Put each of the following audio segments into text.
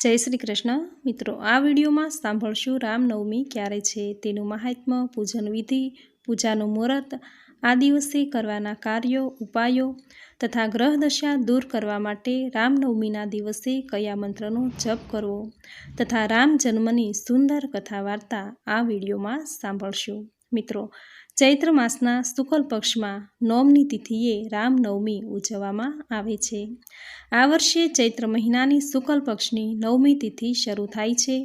જય શ્રી કૃષ્ણ. મિત્રો, આ વિડીયોમાં સાંભળશું રામનવમી ક્યારે છે, તેનું મહાત્મ્ય, પૂજન વિધિ, પૂજાનું મુહૂર્ત આ દિવસે કરવાના કાર્યો, ઉપાયો તથા ગ્રહ દશા દૂર કરવા માટે રામનવમીના દિવસે કયા મંત્રનો જપ કરવો તથા રામ જન્મની સુંદર કથા વાર્તા આ વિડીયોમાં સાંભળશું. મિત્રો ચૈત્ર માસના શુકલ પક્ષમાં નોમની તિથિએ રામનવમી ઉજવવામાં આવે છે. આ વર્ષે ચૈત્ર મહિનાની શુકલ પક્ષની નવમી તિથિ શરૂ થાય છે.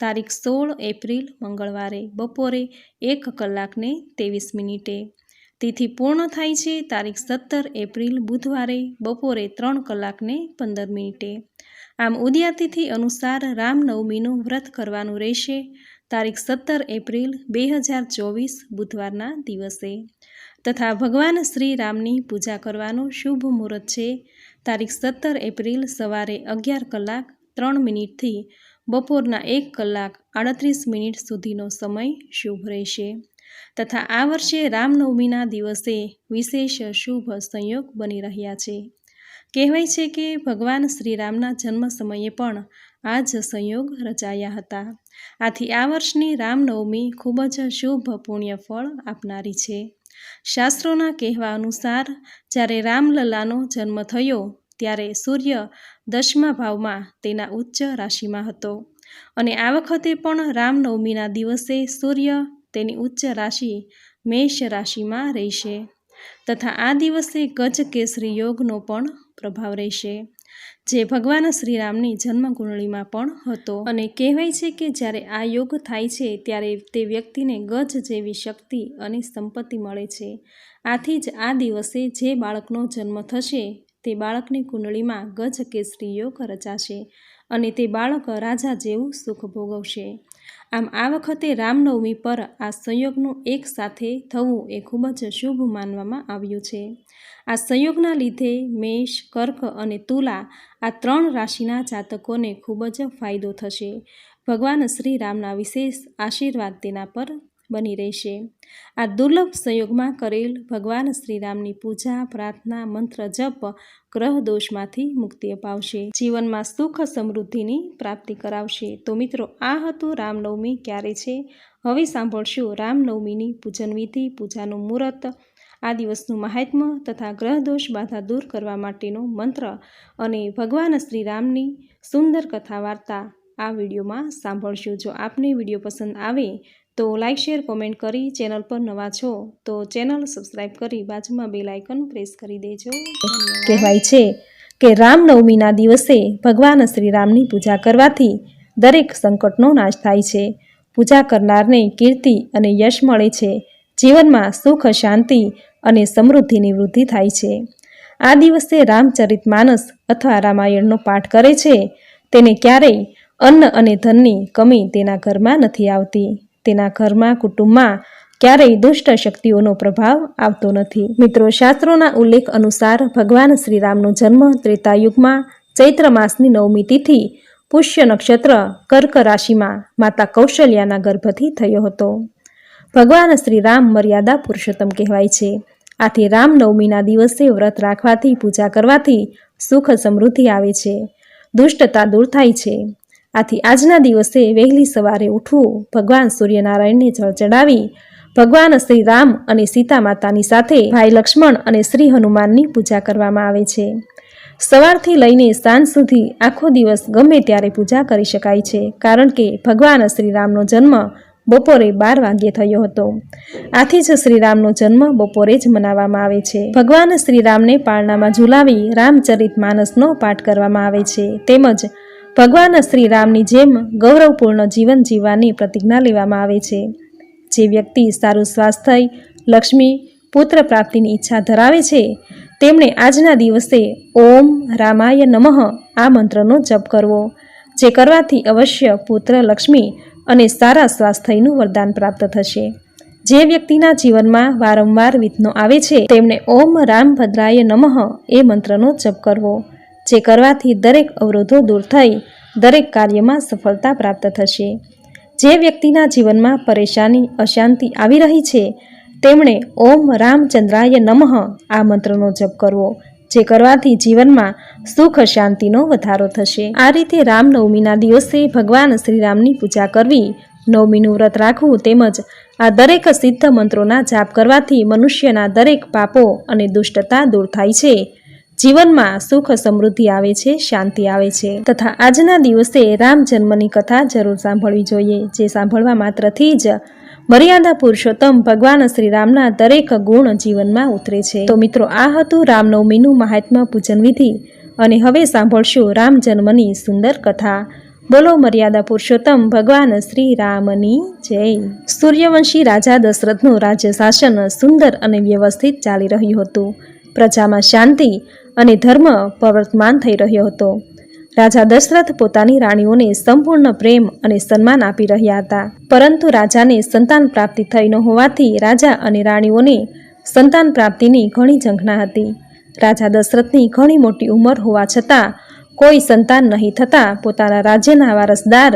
તારીખ સોળ એપ્રિલ મંગળવારે બપોરે એક કલાકને ત્રેવીસ મિનિટે. તિથિ પૂર્ણ થાય છે તારીખ સત્તર એપ્રિલ બુધવારે બપોરે ત્રણ કલાકને પંદર મિનિટે. આમ ઉદયા તિથિ અનુસાર રામનવમીનું વ્રત કરવાનું રહેશે. તારીખ સત્તર એપ્રિલ બે હજાર ચોવીસ બુધવારના દિવસે. તથા ભગવાન શ્રી રામની પૂજા કરવાનું શુભ મુહૂર્ત છે. તારીખ સત્તર એપ્રિલ સવારે અગિયાર કલાક ત્રણ મિનિટથી બપોરના એક કલાક આડત્રીસ મિનિટ સુધીનો સમય શુભ રહેશે. તથા આ વર્ષે રામનવમીના દિવસે વિશેષ શુભ સંયોગ બની રહ્યા છે. કહેવાય છે કે ભગવાન શ્રીરામના જન્મ સમયે પણ આ જ સંયોગ રચાયા હતા. આથી આ વર્ષની રામનવમી ખૂબ જ શુભ પુણ્ય ફળ આપનારી છે. શાસ્ત્રોના કહેવા અનુસાર, જ્યારે રામલલાનો જન્મ થયો, ત્યારે સૂર્ય દશમા ભાવમાં તેના ઉચ્ચ રાશિમાં હતો. અને આ વખતે પણ રામનવમીના દિવસે સૂર્ય તેની ઉચ્ચ રાશિ મેષ રાશિમાં રહેશે. તથા આ દિવસે ગજ કેસરી યોગનો પણ પ્રભાવ રહેશે. જે ભગવાન શ્રીરામની જન્મકુંડળીમાં પણ હતો. અને કહેવાય છે કે જ્યારે આ યોગ થાય છે, ત્યારે તે વ્યક્તિને ગજ જેવી શક્તિ અને સંપત્તિ મળે છે. આથી જ આ દિવસે જે બાળકનો જન્મ થશે, તે બાળકની કુંડળીમાં ગજ કેસરી યોગ રચાશે અને તે બાળક રાજા જેવું સુખ ભોગવશે. આમ આ વખતે રામનવમી પર આ સંયોગનું એક સાથે થવું એ ખૂબ જ શુભ માનવામાં આવ્યું છે. આ સંયોગના લીધે મેષ, કર્ક અને તુલા આ ત્રણ રાશિના જાતકોને ખૂબ જ ફાયદો થશે. ભગવાન શ્રી રામના વિશેષ આશીર્વાદ તેના પર બની રહેશે. આ દુર્લભ સંયોગમાં કરેલ ભગવાન શ્રીરામની પૂજા, પ્રાર્થના, મંત્ર જપ ગ્રહ દોષમાંથી મુક્તિ અપાવશે. જીવનમાં સુખ સમૃદ્ધિની પ્રાપ્તિ કરાવશે. તો મિત્રો, આ હતું રામનવમી. ક્યારે છે? હવે સાંભળશું રામનવમીની પૂજન વિધિ, પૂજાનું મુહૂર્ત, આ દિવસનું મહાત્મ્ય તથા ગ્રહદોષ બાધા દૂર કરવા માટેનો મંત્ર અને ભગવાન શ્રીરામની સુંદર કથા વાર્તા આ વિડીયોમાં સાંભળશું. જો આપને વીડિયો પસંદ આવે તો લાઇક શેર કોમેન્ટ કરી ચેનલ પર નવા છો તો ચેનલ સબસ્ક્રાઈબ કરી બાજુમાં બેલ આઇકન પ્રેસ કરી દેજો. કહેવાય છે કે રામનવમીના દિવસે ભગવાન શ્રી રામની પૂજા કરવાથી દરેક સંકટનો નાશ થાય છે. પૂજા કરનારને કીર્તિ અને યશ મળે છે. જીવનમાં સુખ, શાંતિ અને સમૃદ્ધિની વૃદ્ધિ થાય છે. આ દિવસે રામચરિત માનસ અથવા રામાયણનો પાઠ કરે છે. તેને ક્યારેય અન્ન અને ધનની કમી તેના ઘરમાં નથી આવતી. તેના ઘરમાં, કુટુંબમાં ક્યારેય દુષ્ટ શક્તિઓનો પ્રભાવ આવતો નથી. મિત્રો, શાસ્ત્રોના ઉલ્લેખ અનુસાર ભગવાન શ્રીરામનો જન્મ ત્રેતાયુગમાં ચૈત્ર માસની નવમી તિથિ, પુષ્ય નક્ષત્ર, કર્ક રાશિમાં માતા કૌશલ્યાના ગર્ભથી થયો હતો. ભગવાન શ્રી રામ મર્યાદા પુરુષોત્તમ કહેવાય છે. આથી રામનવમીના દિવસે વ્રત રાખવાથી, પૂજા કરવાથી સુખ સમૃદ્ધિ આવે છે. દુષ્ટતા દૂર થાય છે. આથી આજના દિવસે વહેલી સવારે ઉઠવું, ભગવાન સૂર્યનારાયણને જળ ચડાવી, ભગવાન શ્રી રામ અને સીતા માતાની સાથે ભાઈ લક્ષ્મણ અને શ્રી હનુમાનની પૂજા કરવામાં આવે છે. સવારથી લઈને સાંજ સુધી આખો દિવસ ગમે ત્યારે પૂજા કરી શકાય છે, કારણ કે ભગવાન શ્રી રામનો જન્મ બપોરે બાર વાગ્યે થયો હતો. આથી જ શ્રીરામનો જન્મ બપોરે જ મનાવવામાં આવે છે. ભગવાન શ્રીરામને પાળનામાં ઝુલાવી રામચરિત માનસનો પાઠ કરવામાં આવે છે. તેમજ ભગવાન શ્રી રામની જેમ ગૌરવપૂર્ણ જીવન જીવવાની પ્રતિજ્ઞા લેવામાં આવે છે. જે વ્યક્તિ સારું સ્વાસ્થ્ય, લક્ષ્મી, પુત્ર પ્રાપ્તિની ઈચ્છા ધરાવે છે, તેમણે આજના દિવસે ઓમ રામાય નમઃ આ મંત્રનો જપ કરવો, જે કરવાથી અવશ્ય પુત્ર લક્ષ્મી અને સારા સ્વાસ્થ્યનું વરદાન પ્રાપ્ત થશે. જે વ્યક્તિના જીવનમાં વારંવાર વિઘ્નો આવે છે, તેમણે ઓમ રામ ભદ્રાય નમઃ એ મંત્રનો જપ કરવો. જે કરવાથી દરેક અવરોધો દૂર થઈ, દરેક કાર્યમાં સફળતા પ્રાપ્ત થશે. જે વ્યક્તિના જીવનમાં પરેશાની, અશાંતિ આવી રહી છે, તેમણે ઓમ રામચંદ્રાય નમઃ આ મંત્રનો જપ કરવો, જે કરવાથી જીવનમાં સુખ શાંતિનો વધારો થશે. આ રીતે રામનવમીના દિવસે ભગવાન શ્રીરામની પૂજા કરવી, નવમીનું વ્રત રાખવું તેમજ આ દરેક સિદ્ધ મંત્રોના જાપ કરવાથી મનુષ્યના દરેક પાપો અને દુષ્ટતા દૂર થાય છે. જીવનમાં સુખ સમૃદ્ધિ આવે છે, શાંતિ આવે છે. તથા આજના દિવસે રામ જન્મની કથા જરૂર સાંભળવી જોઈએ, જે સાંભળવા માત્રથી જ મર્યાદા પુરુષોત્તમ ભગવાન શ્રી રામના દરેક ગુણ જીવનમાં ઉતરે છે. તો મિત્રો, આ હતું રામનવમીનું મહાત્મા પૂજન વિધિ અને હવે સાંભળશું રામ જન્મની સુંદર કથા. બોલો મર્યાદા પુરુષોત્તમ ભગવાન શ્રી રામની જય. સૂર્યવંશી રાજા દશરથનું રાજ્ય શાસન સુંદર અને વ્યવસ્થિત ચાલી રહ્યું હતું. પ્રજામાં શાંતિ અને ધર્મ પ્રવર્તમાન થઈ રહ્યો હતો. રાજા દશરથ પોતાની રાણીઓને સંપૂર્ણ પ્રેમ અને સન્માન આપી રહ્યા હતા. પરંતુ રાજાને સંતાન પ્રાપ્તિ થઈ ન હોવાથી રાજા અને રાણીઓને સંતાન પ્રાપ્તિની ઘણી ઝંખના હતી. રાજા દશરથની ઘણી મોટી ઉંમર હોવા છતાં કોઈ સંતાન નહીં થતાં પોતાના રાજ્યના વારસદાર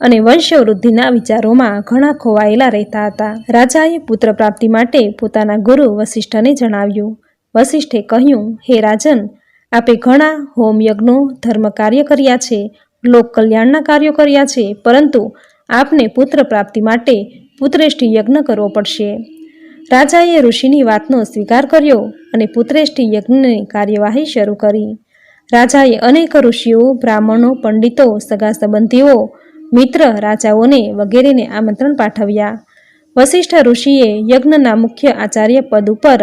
અને વંશવૃદ્ધિના વિચારોમાં ઘણા ખોવાયેલા રહેતા હતા. રાજાએ પુત્ર પ્રાપ્તિ માટે પોતાના ગુરુ વશિષ્ઠને જણાવ્યું વશિષ્ઠે કહ્યું, હે રાજન, આપે ઘણા હોમ યજ્ઞો ધર્મ કાર્ય કર્યા છે, લોક કલ્યાણના કાર્યો કર્યા છે, પરંતુ આપને પુત્ર પ્રાપ્તિ માટે પુત્રેષ્ઠી યજ્ઞ કરવો પડશે. રાજાએ ઋષિની વાતનો સ્વીકાર કર્યો અને પુત્રેષ્ઠી યજ્ઞની કાર્યવાહી શરૂ કરી. રાજાએ અનેક ઋષિઓ, બ્રાહ્મણો, પંડિતો, સગા સંબંધીઓ, મિત્ર રાજાઓને વગેરેને આમંત્રણ પાઠવ્યા. વશિષ્ઠ ઋષિએ યજ્ઞના મુખ્ય આચાર્ય પદ ઉપર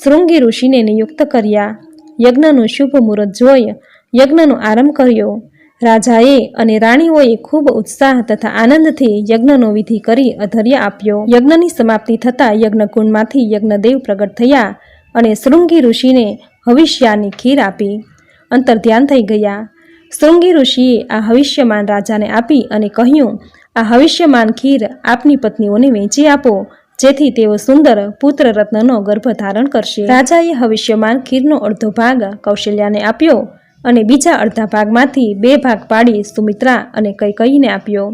શૃંગી ઋષિને નિયુક્ત કર્યા. યજ્ઞનું શુભ મુહૂર્ત જોઈ યજ્ઞનો આરંભ કર્યો. રાજાએ અને રાણીઓએ ખૂબ ઉત્સાહ તથા આનંદથી યજ્ઞનો વિધિ કરી અધર્ય આપ્યો. યજ્ઞની સમાપ્તિ થતાં યજ્ઞકુંડમાંથી યજ્ઞદેવ પ્રગટ થયા અને શૃંગી ઋષિને હવિષ્યાની ખીર આપી. અંતર ધ્યાન થઈ ગયા. શૃંગી ઋષિએ આ હવિષ્યમાન રાજાને આપી અને કહ્યું, આ હવિષ્યમાન ખીર આપની પત્નીઓને વેચી આપો. જેથી તેઓ સુંદર પુત્ર રત્નનો ગર્ભ ધારણ કરશે. રાજાએ હવિષ્યમાન ખીરનો અડધો ભાગ કૌશલ્યાને આપ્યો અને બીજા અડધા ભાગમાંથી બે ભાગ પાડી સુમિત્રા અને કૈકઈને આપ્યો.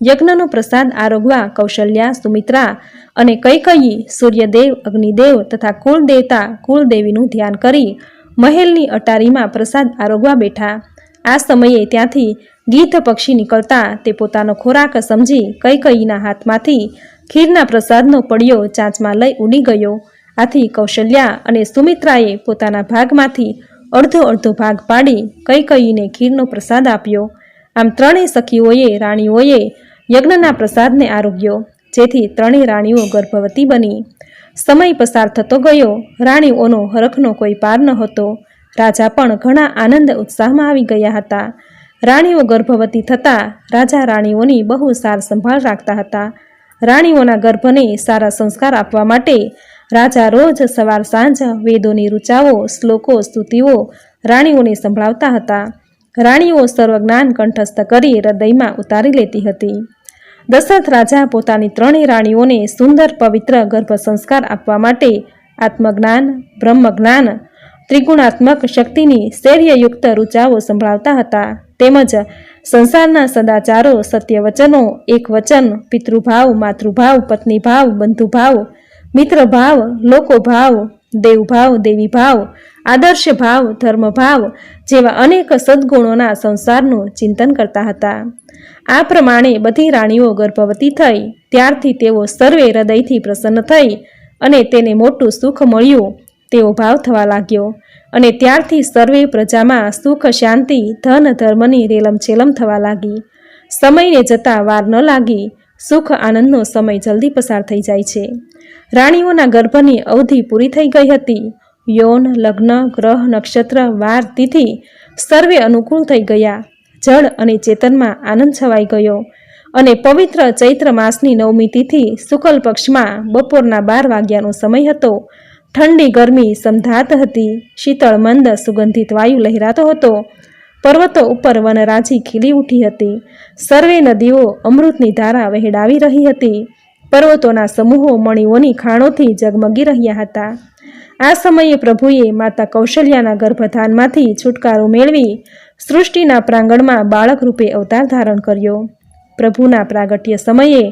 યજ્ઞનો પ્રસાદ આરોગવા કૌશલ્યા, સુમિત્રા અને કૈકયી, સૂર્યદેવ, અગ્નિદેવ તથા કુળદેવતા કુળદેવીનું ધ્યાન કરી મહેલની અટારીમાં પ્રસાદ આરોગવા બેઠા. આ સમયે ત્યાંથી ગીધ પક્ષી નીકળતા તે પોતાનો ખોરાક સમજી કૈકયીના હાથમાંથી ખીરના પ્રસાદનો પડ્યો ચાંચમાં લઈ ઉડી ગયો. આથી કૌશલ્યા અને સુમિત્રાએ પોતાના ભાગમાંથી અડધો અડધો ભાગ પાડી કૈકયીને ખીરનો પ્રસાદ આપ્યો. આમ ત્રણેય સખીઓએ, રાણીઓએ યજ્ઞના પ્રસાદને આરોગ્યો. જેથી ત્રણેય રાણીઓ ગર્ભવતી બની. સમય પસાર થતો ગયો. રાણીઓનો હરખનો કોઈ પાર ન હતો. રાજા પણ ઘણા આનંદ ઉત્સાહમાં આવી ગયા હતા. રાણીઓ ગર્ભવતી થતાં રાજા રાણીઓની બહુ સાર સંભાળ રાખતા હતા. રાણીઓના ગર્ભને સારા સંસ્કાર આપવા માટે રાજા રોજ સવાર સાંજ વેદોની રૂચાઓ શ્લોકો, સ્તુતિઓ રાણીઓને સંભળાવતા હતા. રાણીઓ સર્વજ્ઞાન કંઠસ્થ કરી હૃદયમાં ઉતારી લેતી હતી. દશરથ રાજા પોતાની ત્રણેય રાણીઓને સુંદર પવિત્ર ગર્ભ સંસ્કાર આપવા માટે આત્મજ્ઞાન, બ્રહ્મજ્ઞાન, ત્રિગુણાત્મક શક્તિની શૈર્યયુક્ત રૂચાઓ સંભળાવતા હતા. તેમજ સંસારના સદાચારો સત્ય વચનો એક વચન પિતૃભાવ, માતૃભાવ, પત્નીભાવ, બંધુભાવ, મિત્રભાવ, લોકોભાવ, દેવભાવ, દેવીભાવ આદર્શ ભાવ ધર્મભાવ જેવા અનેક સદ્ગુણોના સંસારનું ચિંતન કરતા હતા. આ પ્રમાણે બધી રાણીઓ ગર્ભવતી થઈ, ત્યારથી તેઓ સર્વે હૃદયથી પ્રસન્ન થઈ અને તેને મોટું સુખ મળ્યું. તેવો ભાવ થવા લાગ્યો અને ત્યારથી સર્વે પ્રજામાં સુખ, શાંતિ, ધન, ધર્મની રેલમછેલમ થવા લાગી. સમયને જતાં વાર ન લાગી, સુખ, આનંદનો સમય જલ્દી પસાર થઈ જાય છે. રાણીઓના ગર્ભની અવધિ પૂરી થઈ ગઈ હતી. યૌન, લગ્ન, ગ્રહ, નક્ષત્ર, વાર, તિથિ સર્વે અનુકૂળ થઈ ગયા. જળ અને ચેતનમાં આનંદ છવાઈ ગયો અને પવિત્ર ચૈત્ર માસની નવમી તિથિ શુકલ પક્ષમાં બપોરના બાર વાગ્યાનો સમય હતો. ઠંડી ગરમી સમધાત હતી. શીતળ મંદ સુગંધિત વાયુ લહેરાતો હતો. પર્વતો ઉપર વનરાજી ખીલી ઉઠી હતી. સર્વે નદીઓ અમૃતની ધારા વહેડાવી રહી હતી. પર્વતોના સમૂહો મણીઓની ખાણોથી જગમગી રહ્યા હતા. આ સમયે પ્રભુએ માતા કૌશલ્યાના ગર્ભધાનમાંથી છુટકારો મેળવી સૃષ્ટિના પ્રાંગણમાં બાળક રૂપે અવતાર ધારણ કર્યો. પ્રભુના પ્રાગટ્ય સમયે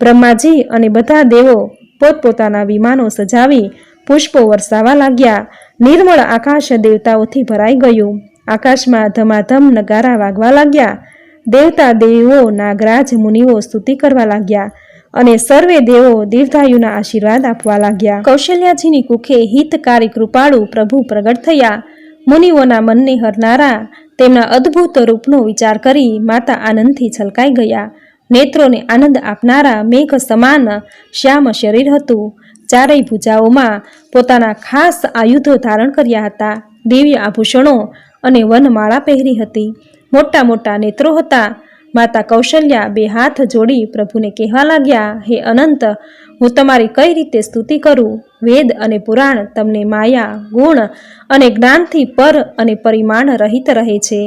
બ્રહ્માજી અને બધા દેવો પોતપોતાના વિમાનો સજાવી પુષ્પો વરસાવા લાગ્યા. નિર્મળ આકાશ દેવતાઓથી ભરાઈ ગયું. આકાશમાં ધમાધમ નગારા વાગવા લાગ્યા. દેવતા દેવો નાગરાજ, મુનિઓ સ્તુતિ કરવા લાગ્યા અને સર્વે દેવો દીર્ઘાયુના આશીર્વાદ આપવા લાગ્યા. કૌશલ્યાજીની કુખે હિતકારી કૃપાળુ પ્રભુ પ્રગટ થયા. મુનિઓના મનને હરનારા તેમના અદ્ભુત રૂપનો વિચાર કરી માતા આનંદથી છલકાઈ ગયા. નેત્રોને આનંદ આપનારા મેઘ સમાન શ્યામ શરીર હતું. ચારેય ભુજાઓમાં પોતાના ખાસ આયુધો ધારણ કર્યા હતા. દિવ્ય આભૂષણો અને વનમાળા પહેરી હતી. મોટા મોટા નેત્રો હતા. માતા કૌશલ્યા બે હાથ જોડી પ્રભુને કહેવા લાગ્યા, હે અનંત, હું તમારી કઈ રીતે સ્તુતિ કરું? વેદ અને પુરાણ તમને માયા, ગુણ અને જ્ઞાનથી પર અને પરિમાણ રહિત રહે છે.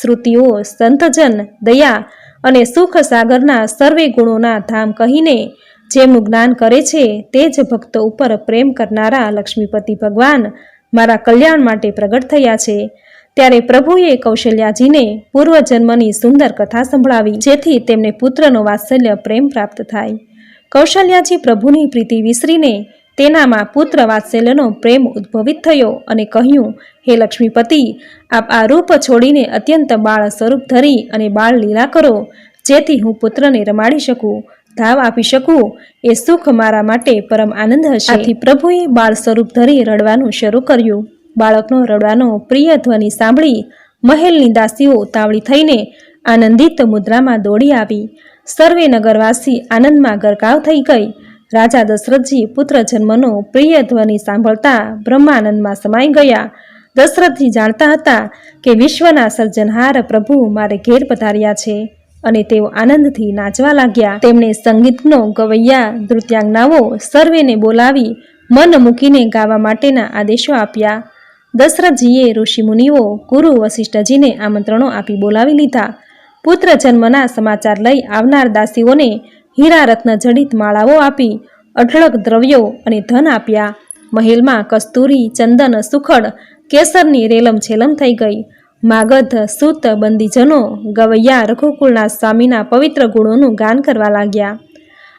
શ્રુતિઓ, સંતજન, દયા અને સુખ સાગરના સર્વે ગુણોના ધામ કહીને જેમનું જ્ઞાન કરે છે તે જ ભક્તો ઉપર પ્રેમ કરનારા લક્ષ્મીપતિ ભગવાન મારા કલ્યાણ માટે પ્રગટ થયા છે. ત્યારે પ્રભુએ કૌશલ્યાજીને પૂર્વજન્મની સુંદર કથા સંભળાવી, જેથી તેમને પુત્રનો વાત્સલ્ય પ્રેમ પ્રાપ્ત થાય. કૌશલ્યાજી પ્રભુની પ્રીતિ વિસરીને તેનામાં પુત્ર વાત્સલ્યનો પ્રેમ ઉદ્ભવિત થયો અને કહ્યું, હે લક્ષ્મીપતિ, આપ આ રૂપ છોડીને અત્યંત બાળ સ્વરૂપ ધરી અને બાળ લીલા કરો, જેથી હું પુત્રને રમાડી શકું. ધાવ આપી શકું? એ સુખ મારા માટે પરમ આનંદ હશે. પ્રભુએ બાળ સ્વરૂપ ધરી રડવાનું શરૂ કર્યું. બાળકનો રડવાનો પ્રિય ધ્વનિ સાંભળી મહેલની દાસીઓ તાવડી થઈને આનંદિત મુદ્રામાં દોડી આવી. સર્વે નગરવાસી આનંદમાં ગરકાવ થઈ ગઈ. રાજા દશરથજી પુત્ર જન્મનો પ્રિય ધ્વનિ સાંભળતા બ્રહ્માનંદમાં સમાઈ ગયા. દશરથજી જાણતા હતા કે વિશ્વના સર્જનહાર પ્રભુ મારે ઘેર પધાર્યા છે. અને તેઓ આનંદથી નાચવા લાગ્યા. તેમણે સંગીતનો ગવૈયા, નૃત્યાંગનાઓ સર્વેને બોલાવી મન મૂકીને ગાવા માટેના આદેશો આપ્યા. દશરથજીએ ઋષિમુનિઓ, ગુરુ વશિષ્ઠજીને આમંત્રણો આપી બોલાવી લીધા. પુત્ર જન્મના સમાચાર લઈ આવનાર દાસીઓને હીરા રત્ન જડિત માળાઓ આપી, અઢળક દ્રવ્યો અને ધન આપ્યા. મહેલમાં કસ્તુરી, ચંદન, સુખડ, કેસરની રેલમ છેલમ થઈ ગઈ. માગધ સૂત બંદીજનો ગવૈયા રઘુકુળના સ્વામીના પવિત્ર ગુણોનું ગાન કરવા લાગ્યા.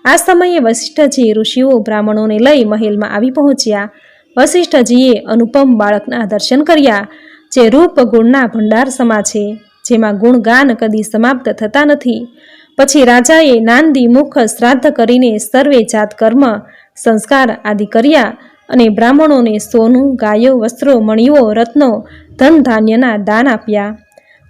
આ સમયે વશિષ્ઠજી ઋષિઓ બ્રાહ્મણોને લઈ મહેલમાં આવી પહોંચ્યા. વશિષ્ઠજીએ અનુપમ બાળકના દર્શન કર્યા, જે રૂપ ગુણના ભંડાર સમા છે, જેમાં ગુણગાન કદી સમાપ્ત થતા નથી. પછી રાજાએ નાંદી મુખ શ્રાદ્ધ કરીને સર્વે જાત કર્મ, સંસ્કાર આદિ કર્યા અને બ્રાહ્મણોને સોનું, ગાયો, વસ્ત્રો, મણીઓ, રત્નો ધન ધાન્યના દાન આપ્યા.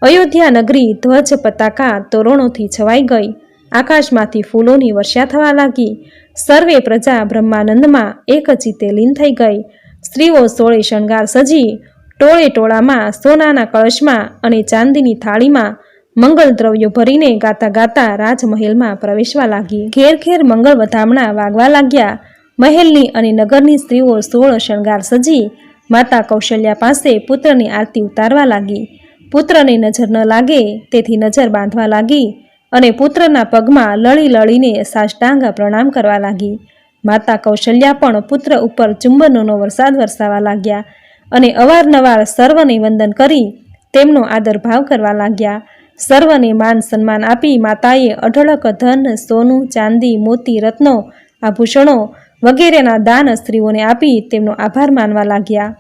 અયોધ્યા નગરી ધ્વજ પતાકા તોરણોથી છવાઈ ગઈ. આકાશમાંથી ફૂલોની વર્ષા થવા લાગી. સર્વે પ્રજા બ્રહ્માનંદમાં એક ચિત્તે લીન થઈ ગઈ. સ્ત્રીઓ સોળે શણગાર સજી. ટોળે ટોળામાં સોનાના કળશમાં અને ચાંદીની થાળીમાં મંગલ દ્રવ્યો ભરીને ગાતા ગાતા રાજમહેલમાં પ્રવેશવા લાગી. ઘેર ઘેર મંગળ વધામણા વાગવા લાગ્યા. મહેલની અને નગરની સ્ત્રીઓ સોળ શણગાર સજી. માતા કૌશલ્યા પાસે પુત્રની આરતી ઉતારવા લાગી. પુત્રને નજર ન લાગે, તેથી નજર બાંધવા લાગી અને પુત્રના પગમાં લળી લળીને સાષ્ટાંગ પ્રણામ કરવા લાગી. માતા કૌશલ્યા પણ પુત્ર ઉપર ચુંબનોનો વરસાદ વરસાવા લાગ્યા અને અવારનવાર સર્વને વંદન કરી તેમનો આદર ભાવ કરવા લાગ્યા. સર્વને માન સન્માન આપી માતાએ અઢળક ધન, સોનું, ચાંદી, મોતી, રત્નો, આભૂષણો વગેરેના દાન સ્ત્રીઓને આપી તેમનો આભાર માનવા લાગ્યા.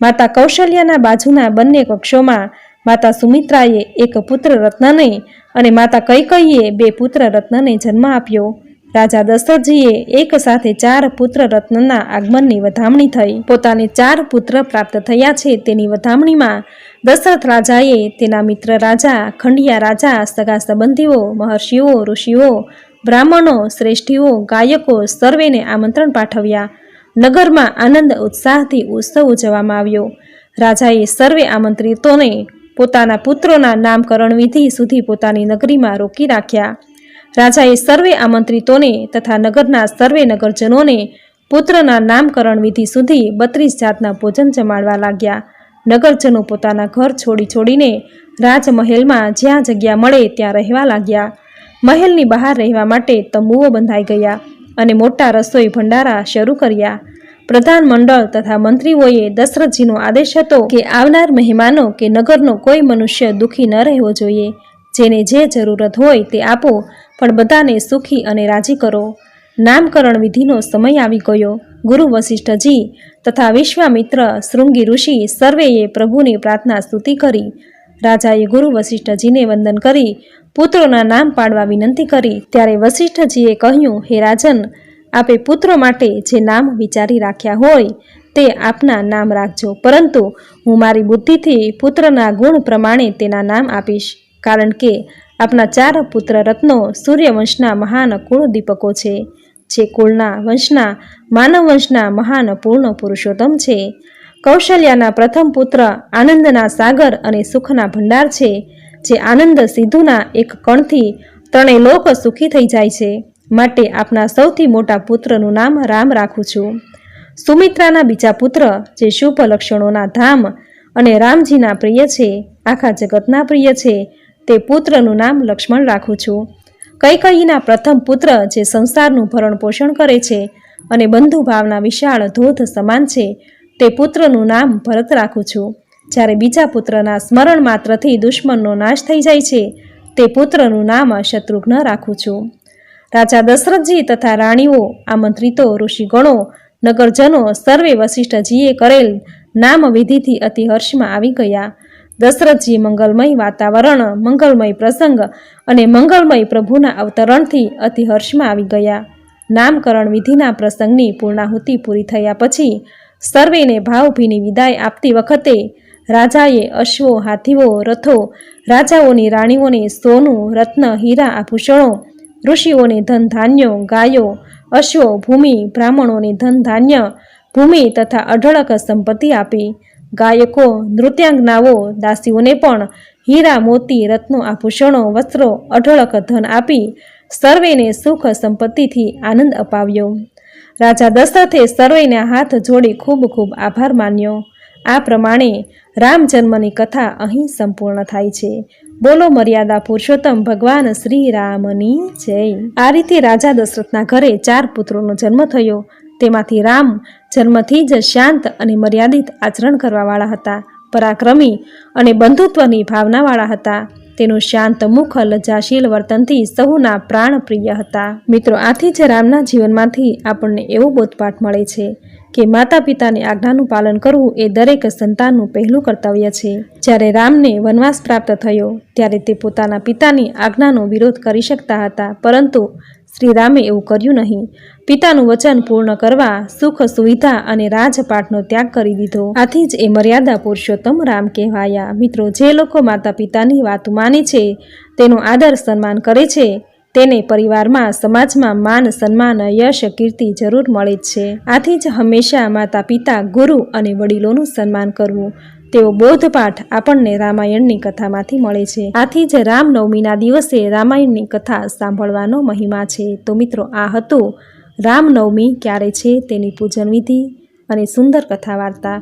માતા કૌશલ્યાના બાજુના બંને કક્ષોમાં માતા સુમિત્રાએ એક પુત્ર રત્નને અને માતા કૈકૈયે બે પુત્ર રત્નને જન્મ આપ્યો. રાજા દશરથજીએ એક સાથે ચાર પુત્ર રત્નના આગમનની વધામણી થઈ. પોતાને ચાર પુત્ર પ્રાપ્ત થયા છે તેની વધામણીમાં દશરથ રાજાએ તેના મિત્ર રાજા, ખંડિયા રાજા, સગા સંબંધીઓ, મહર્ષિઓ, ઋષિઓ બ્રાહ્મણો, શ્રેષ્ઠીઓ, ગાયકો સર્વેને આમંત્રણ પાઠવ્યા. નગરમાં આનંદ ઉત્સાહથી ઉત્સવ ઉજવવામાં આવ્યો. રાજાએ સર્વે આમંત્રિતોને પોતાના પુત્રોના નામકરણ વિધિ સુધી પોતાની નગરીમાં રોકી રાખ્યા રાજાએ સર્વે આમંત્રિતોને તથા નગરના સર્વે નગરજનોને પુત્રના નામકરણ વિધિ સુધી બત્રીસ જાતના ભોજન જમાડવા લાગ્યા. નગરજનો પોતાના ઘર છોડી છોડીને રાજમહેલમાં જ્યાં જગ્યા મળે ત્યાં રહેવા લાગ્યા. મહેલની બહાર રહેવા માટે તંબુઓ બંધાઈ ગયા અને મોટા રસોઈ ભંડારા શરૂ કર્યા. પ્રધાન મંડળ તથા મંત્રીઓએ દશરથજીનો આદેશ હતો કે આવનાર મહેમાનો કે નગરનો કોઈ મનુષ્ય દુઃખી ન રહેવો જોઈએ. જેને જે જરૂરત હોય તે આપો, પણ બધાને સુખી અને રાજી કરો. નામકરણ વિધિનો સમય આવી ગયો. ગુરુ વશિષ્ઠજી તથા વિશ્વામિત્ર શૃંગી ઋષિ સર્વેએ પ્રભુની પ્રાર્થના સ્તુતિ કરી. રાજાએ ગુરુ વશિષ્ઠજીને વંદન કરી પુત્રોના નામ પાડવા વિનંતી કરી ત્યારે વશિષ્ઠજીએ કહ્યું, હે રાજન, આપે પુત્રો માટે જે નામ વિચારી રાખ્યા હોય તે આપના નામ રાખજો. પરંતુ હું મારી બુદ્ધિથી પુત્રના ગુણ પ્રમાણે તેના નામ આપીશ, કારણ કે આપના ચાર પુત્ર રત્નો સૂર્યવંશના મહાન કુળ દીપકો છે, જે કુળના વંશના, માનવ વંશના મહાન પૂર્ણ પુરુષોત્તમ છે. કૌશલ્યાના પ્રથમ પુત્ર આનંદના સાગર અને સુખના ભંડાર છે. જે આનંદ સિદ્ધુના એક કણથી ત્રણેય લોક સુખી થઈ જાય છે. માટે આપના સૌથી મોટા પુત્રનું નામ રામ રાખું છું. સુમિત્રાના બીજા પુત્ર, જે શુભ લક્ષણોના ધામ અને રામજીના પ્રિય છે, આખા જગતના પ્રિય છે, તે પુત્રનું નામ લક્ષ્મણ રાખું છું. કૈકયીના પ્રથમ પુત્ર, જે સંસારનું ભરણ પોષણ કરે છે અને બંધુભાવના વિશાળ ધોધ સમાન છે, તે પુત્રનું નામ ભરત રાખું છું. જ્યારે બીજા પુત્રના સ્મરણ માત્રથી દુશ્મનનો નાશ થઈ જાય છે, તે પુત્રનું નામ શત્રુઘ્ન રાખું છું. રાજા દશરથજી તથા રાણીઓ, આમંત્રિતો, ઋષિગણો, નગરજનો, સર્વે વશિષ્ઠજીએ કરેલ નામ વિધિથી અતિહર્ષમાં આવી ગયા. દશરથજી મંગલમય વાતાવરણ, મંગલમય પ્રસંગ અને મંગલમય પ્રભુના અવતરણથી અતિહર્ષમાં આવી ગયા. નામકરણ વિધિના પ્રસંગની પૂર્ણાહુતિ પૂરી થયા પછી સર્વેને ભાવભીની વિદાય આપતી વખતે રાજાએ અશ્વો, હાથીઓ, રથો, રાજાઓની રાણીઓને સોનું, રત્ન, હીરા આભૂષણો ઋષિઓને ધન ધાન્યો, ગાયો, અશ્વો, ભૂમિ, બ્રાહ્મણોને ધન ધાન્ય, ભૂમિ તથા અઢળક સંપત્તિ આપી. ગાયકો, નૃત્યાંગનાઓ, દાસીઓને પણ હીરા, મોતી, રત્નો આભૂષણો વસ્ત્રો, અઢળક ધન આપી સર્વેને સુખ સંપત્તિથી આનંદ અપાવ્યો. રાજા દશરથે સર્વેના હાથ જોડી ખૂબ ખૂબ આભાર માન્યો. આ પ્રમાણે રામ જન્મની કથા અહીં સંપૂર્ણ થાય છે. બોલો મર્યાદા પુરુષોત્તમ, ભગવાન શ્રી રામની જય. આ રીતે રાજા દશરથના ઘરે ચાર પુત્રોનો જન્મ થયો. તેમાંથી રામ જન્મથી જ શાંત અને મર્યાદિત આચરણ કરવાવાળા હતા, પરાક્રમી અને બંધુત્વની ભાવનાવાળા હતા. તેનું શાંત, મુખ લજ્જાશીલ વર્તનથી સહુના પ્રાણ પ્રિય હતા. મિત્રો, આથી જ રામના જીવનમાંથી આપણને એવો બોધપાઠ મળે છે. કે માતા પિતાની આજ્ઞાનું પાલન કરવું એ દરેક સંતાનનું પહેલું કર્તવ્ય છે. જ્યારે રામને વનવાસ પ્રાપ્ત થયો, ત્યારે તે પોતાના પિતાની આજ્ઞાનો વિરોધ કરી શકતા હતા, પરંતુ શ્રી રામે એવું કર્યું નહીં. પિતાનું વચન પૂર્ણ કરવા સુખ, સુવિધા અને રાજપાઠનો ત્યાગ કરી દીધો. આથી જ એ મર્યાદા પુરુષોત્તમ રામ કહેવાયા. મિત્રો, જે લોકો માતા પિતાની વાત માને છે, તેનું આદર સન્માન કરે છે. તેને પરિવારમાં, સમાજમાં માન, સન્માન, યશ, કીર્તિ જરૂર મળે જ છે. આથી જ હંમેશા માતા પિતા ગુરુ અને વડીલોનું સન્માન કરવું. તેવો બોધપાઠ આપણને રામાયણની કથામાંથી મળે છે. આથી જ રામનવમીના દિવસે રામાયણની કથા સાંભળવાનો મહિમા છે. તો મિત્રો, આ હતું રામનવમી ક્યારે છે? તેની પૂજન વિધિ અને સુંદર કથા વાર્તા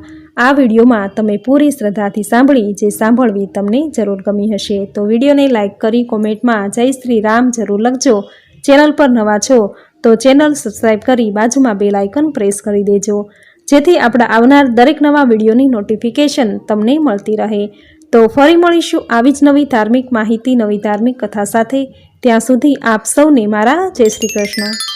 આ વિડીયોમાં તમે પૂરી શ્રદ્ધાથી સાંભળી જે સાંભળવી તમને જરૂર ગમી હશે. તો વિડીયોને લાઇક કરી કોમેન્ટમાં જય શ્રી રામ જરૂર લખજો. ચેનલ પર નવા છો તો ચેનલ સબસ્ક્રાઈબ કરી બાજુમાં બેલ આઇકન પ્રેસ કરી દેજો. જેથી આપણા આવનાર દરેક નવા વિડીયોની નોટિફિકેશન તમને મળતી રહે. તો ફરી મળીશું આવી જ નવી ધાર્મિક માહિતી, નવી ધાર્મિક કથા સાથે. ત્યાં સુધી આપ સૌને મારા જય શ્રી કૃષ્ણ.